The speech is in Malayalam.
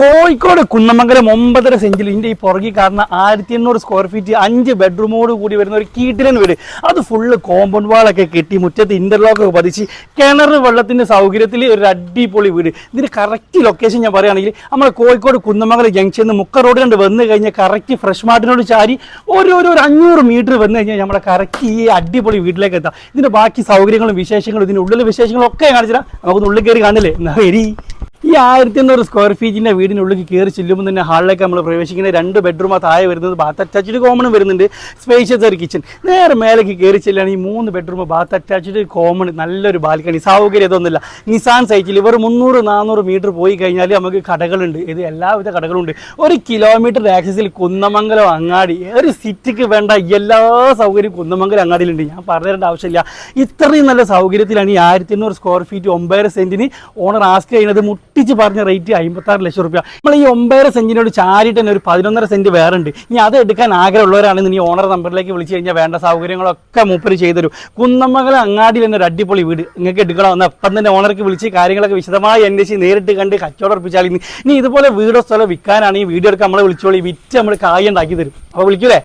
കോഴിക്കോട് കുന്നമംഗലം ഒമ്പതര സെഞ്ചിൽ ഇതിന്റെ ഈ പുറകിൽ കാണുന്ന ആയിരത്തി എണ്ണൂറ് സ്ക്വയർ ഫീറ്റ് അഞ്ച് ബെഡ്റൂമോട് കൂടി വരുന്ന ഒരു കീട്ടിലൻ വീട്. അത് ഫുള്ള് കോമ്പൗണ്ട് വാളൊക്കെ കെട്ടി മുറ്റത്ത് ഇന്റർലോക്ക് ഒക്കെ പതിച്ച് കിണർ വെള്ളത്തിന്റെ സൗകര്യത്തിൽ ഒരു അടിപൊളി വീട്. ഇതിന് കറക്റ്റ് ലൊക്കേഷൻ ഞാൻ പറയുകയാണെങ്കിൽ നമ്മൾ കോഴിക്കോട് കുന്നമംഗലം ജംഗ്ഷനിൽ നിന്ന് മുക്ക റോഡ് കണ്ട് വന്നു കഴിഞ്ഞാൽ കറക്റ്റ് ഫ്രഷ് മാർട്ടിനോട് ചാരി ഒരു ഒരു അഞ്ഞൂറ് മീറ്റർ വന്നു കഴിഞ്ഞാൽ നമ്മുടെ കറക്റ്റ് ഈ അടിപൊളി വീട്ടിലേക്ക് എത്താം. ഇതിന്റെ ബാക്കി സൗകര്യങ്ങളും വിശേഷങ്ങളും ഇതിന്റെ ഉള്ളിലെ വിശേഷങ്ങളും ഒക്കെ കാണിച്ചാൽ നമുക്ക് ഉള്ളിൽ കയറി കാണില്ലേ എന്നാ വരി. ഈ ആയിരത്തി എണ്ണൂറ് സ്ക്വയർ ഫീറ്റിന്റെ വീടിനുള്ളിൽ കയറി ചെല്ലുമ്പോൾ തന്നെ ഹാളിലേക്ക് നമ്മൾ പ്രവേശിക്കുന്ന രണ്ട് ബെഡ്റൂം താഴെ വരുന്നത് ബാത്ത് അറ്റാച്ച്ഡ് കോമണും വരുന്നുണ്ട്. സ്പേഷ്യസ് ഒരു കിച്ചൺ നേരെ മേലേക്ക് കയറി ചെല്ലുകയാണ് ഈ മൂന്ന് ബെഡ്റൂം ബാത്ത് അറ്റാച്ച്ഡ് കോമൺ നല്ലൊരു ബാൽക്കണി സൗകര്യം ഇതൊന്നുമില്ല. നിസാൻ സൈറ്റിൽ ഇവർ മുന്നൂറ് നാനൂറ് മീറ്റർ പോയി കഴിഞ്ഞാൽ നമുക്ക് കടകളുണ്ട്. ഇത് എല്ലാവിധ കടകളുണ്ട് ഒരു കിലോമീറ്റർ ആക്സസിൽ കുന്നമംഗലം അങ്ങാടി. ഒരു സിറ്റിക്ക് വേണ്ട എല്ലാ സൗകര്യവും കുന്നമംഗലം അങ്ങാടിയിലുണ്ട്. ഞാൻ പറഞ്ഞു തരേണ്ട ആവശ്യമില്ല. ഇത്രയും നല്ല സൗകര്യത്തിലാണ് ഈ ആയിരത്തി എണ്ണൂറ് സ്ക്വയർ ഫീറ്റ് ഒമ്പതര സെന്റിന് ഓണർ ആസ്ക് ചെയ്യുന്നത്. മുട്ടിച്ച് പറഞ്ഞ റേറ്റ് അമ്പത്താറ് ലക്ഷം റുപ്യ. നമ്മൾ ഈ ഒമ്പതര സെന്റിനോട് ചാരിട്ട് തന്നെ ഒരു പതിനൊന്നര സെന്റ് വേറെ ഉണ്ട് ഇനി അത് എടുക്കാൻ ആഗ്രഹമുള്ളവരാണ് നീ ഓണർ നമ്പറിലേക്ക് വിളിച്ചു കഴിഞ്ഞാൽ വേണ്ട സൗകര്യങ്ങളൊക്കെ മൂപ്പര് ചെയ്തുതരും. കുന്നമ്മകളെ അങ്ങാടിയിൽ തന്നെ ഒരു അടിപൊളി വീട് നിങ്ങൾക്ക് എടുക്കണം എന്ന് അപ്പം തന്നെ ഓണർക്ക് വിളിച്ച് കാര്യങ്ങളൊക്കെ വിശദമായി അന്വേഷിച്ച് നേരിട്ട് കണ്ട് കച്ചവടം ഉറപ്പിച്ചാൽ ഇനി ഇതുപോലെ വീടോ സ്ഥലം വിൽക്കാനാണ് ഈ വീഡിയോ എടുക്കാൻ നമ്മളെ വിളിച്ചോളി. വിറ്റ് നമ്മൾ കായ ഉണ്ടാക്കി തരും. അപ്പോൾ വിളിക്കൂലേ?